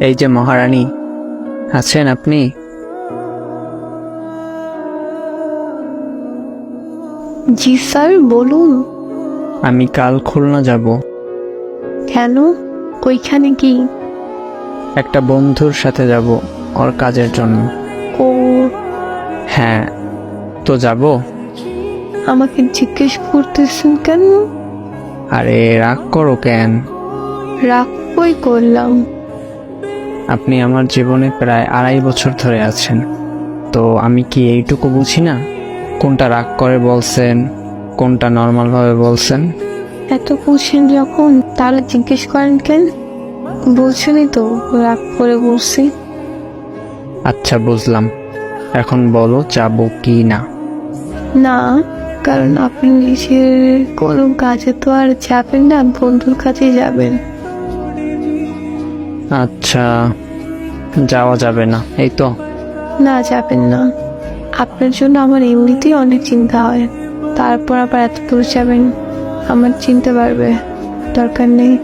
এই যে মহারানী আছেন আপনি? জি স্যার বলুন। আমি কাল খুলনা যাব। কেন? ওইখানে কি? একটা বন্ধুর সাথে যাব ওর কাজের জন্য। ও। হ্যাঁ তো যাব? আমাকে জিজ্ঞেস করতেছেন কেন? আরে রাগ করো কেন? রাগ কই করলাম? আপনি আমার জীবনে প্রায় আড়াই বছর ধরে আছেন। তো আমি কি এইটুকু বুঝি না? কোনটা রাগ করে বলছেন কোনটা নর্মালভাবে বলছেন? এত বুঝছেন যখন তাহলে জিজ্ঞেস করেন কেন? বুঝছেনই তো রাগ করে বলছি। আচ্ছা বুঝলাম। এখন বলো যাব কি না? না কারণ আপনি নিজের কোনো কাজে তো আর যাবেন না বন্ধুর কাছে যাবেন। আচ্ছা যাওয়া যাবে না এই তো। না যাবেন না। আপনার জন্য আমার এমনিতেই অনেক চিন্তা হয়। তারপর আবার এত দূর যাবেন আমার চিনতে পারবে দরকার নেই।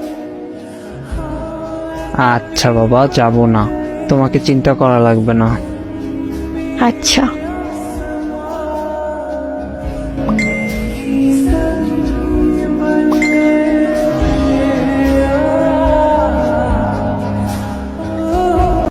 আচ্ছা বাবা যাব না। তোমাকে চিন্তা করা লাগবে না। আচ্ছা।